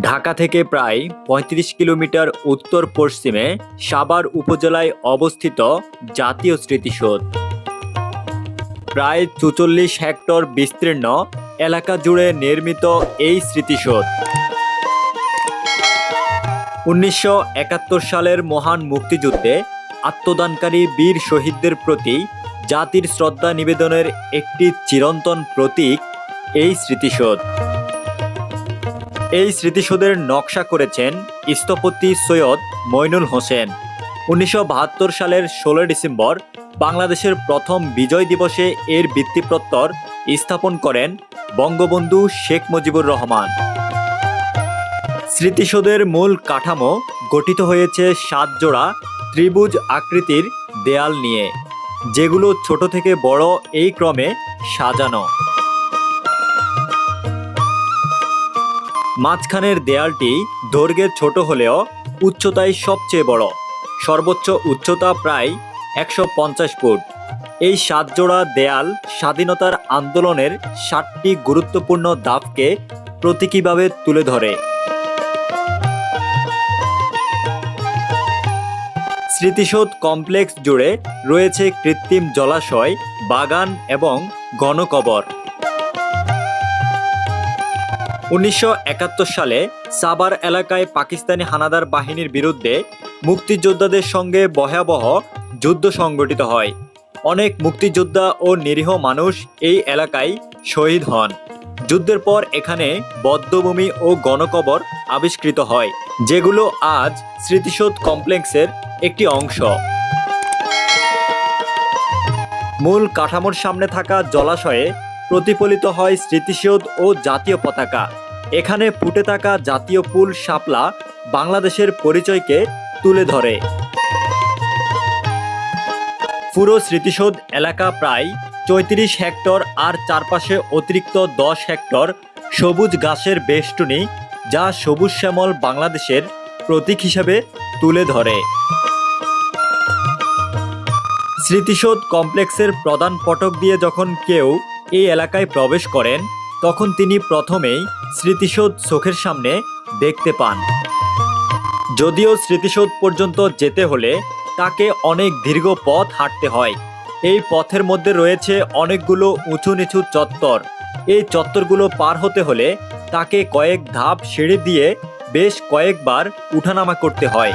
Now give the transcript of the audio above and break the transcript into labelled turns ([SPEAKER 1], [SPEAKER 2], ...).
[SPEAKER 1] ঢাকা থেকে প্রায় ৩৫ কিলোমিটার উত্তর পশ্চিমে সাভার উপজেলায় অবস্থিত জাতীয় স্মৃতিসৌধ। প্রায় চুচল্লিশ হেক্টর বিস্তীর্ণ এলাকা জুড়ে নির্মিত এই স্মৃতিসৌধ। উনিশশো একাত্তর সালের মহান মুক্তিযুদ্ধে আত্মদানকারী বীর শহীদদের প্রতি জাতির শ্রদ্ধা নিবেদনের একটি চিরন্তন প্রতীক এই স্মৃতিসৌধ। এই স্মৃতিসৌধের নকশা করেছেন স্থপতি সৈয়দ মইনুল হোসেন। উনিশশো বাহাত্তর সালের ষোলো ডিসেম্বর বাংলাদেশের প্রথম বিজয় দিবসে এর ভিত্তিপ্রস্তর স্থাপন করেন বঙ্গবন্ধু শেখ মুজিবুর রহমান। স্মৃতিসৌধের মূল কাঠামো গঠিত হয়েছে সাত জোড়া ত্রিভুজ আকৃতির দেয়াল নিয়ে, যেগুলো ছোট থেকে বড় এই ক্রমে সাজানো। মাঝখানের দেয়ালটি দৈর্ঘ্যে ছোট হলেও উচ্চতায় সবচেয়ে বড়। সর্বোচ্চ উচ্চতা প্রায় একশো পঞ্চাশ ফুট। এই সাতজোড়া দেয়াল স্বাধীনতার আন্দোলনের ষাটটি গুরুত্বপূর্ণ দাবকে প্রতীকীভাবে তুলে ধরে। স্মৃতিসৌধ কমপ্লেক্স জুড়ে রয়েছে কৃত্রিম জলাশয়, বাগান এবং গণকবর উনিশশো একাত্তর সালে সাবার এলাকায় পাকিস্তানি হানাদার বাহিনীর বিরুদ্ধে মুক্তিযোদ্ধাদের সঙ্গে ভয়াবহ যুদ্ধ সংগঠিত হয়। অনেক মুক্তিযোদ্ধা ও নিরীহ মানুষ এই এলাকায় শহীদ হন। যুদ্ধের পর এখানে বদ্ধভূমি ও গণকবর আবিষ্কৃত হয়, যেগুলো আজ স্মৃতিসৌধ কমপ্লেক্সের একটি অংশ। মূল কাঠামোর সামনে থাকা জলাশয়ে প্রতিফলিত হয় স্মৃতিসৌধ ও জাতীয় পতাকা। এখানে ফুটে থাকা জাতীয় ফুল শাপলা বাংলাদেশের পরিচয়কে তুলে ধরে। পুরো স্মৃতিসৌধ এলাকা প্রায় চৌত্রিশ হেক্টর আর চারপাশে অতিরিক্ত দশ হেক্টর সবুজ গাছের বেষ্টনী যা সবুজ শ্যামল বাংলাদেশের প্রতীক হিসেবে তুলে ধরে। স্মৃতিসৌধ কমপ্লেক্সের প্রধান ফটক দিয়ে যখন কেউ এই এলাকায় প্রবেশ করেন, তখন তিনি প্রথমেই স্মৃতিসৌধ চোখের সামনে দেখতে পান। যদিও স্মৃতিসৌধ পর্যন্ত যেতে হলে তাকে অনেক দীর্ঘ পথ হাঁটতে হয়। এই পথের মধ্যে রয়েছে অনেকগুলো উঁচু নিচু চত্বর। এই চত্বরগুলো পার হতে হলে তাকে কয়েক ধাপ সিঁড়ি দিয়ে বেশ কয়েকবার উঠানামা করতে হয়।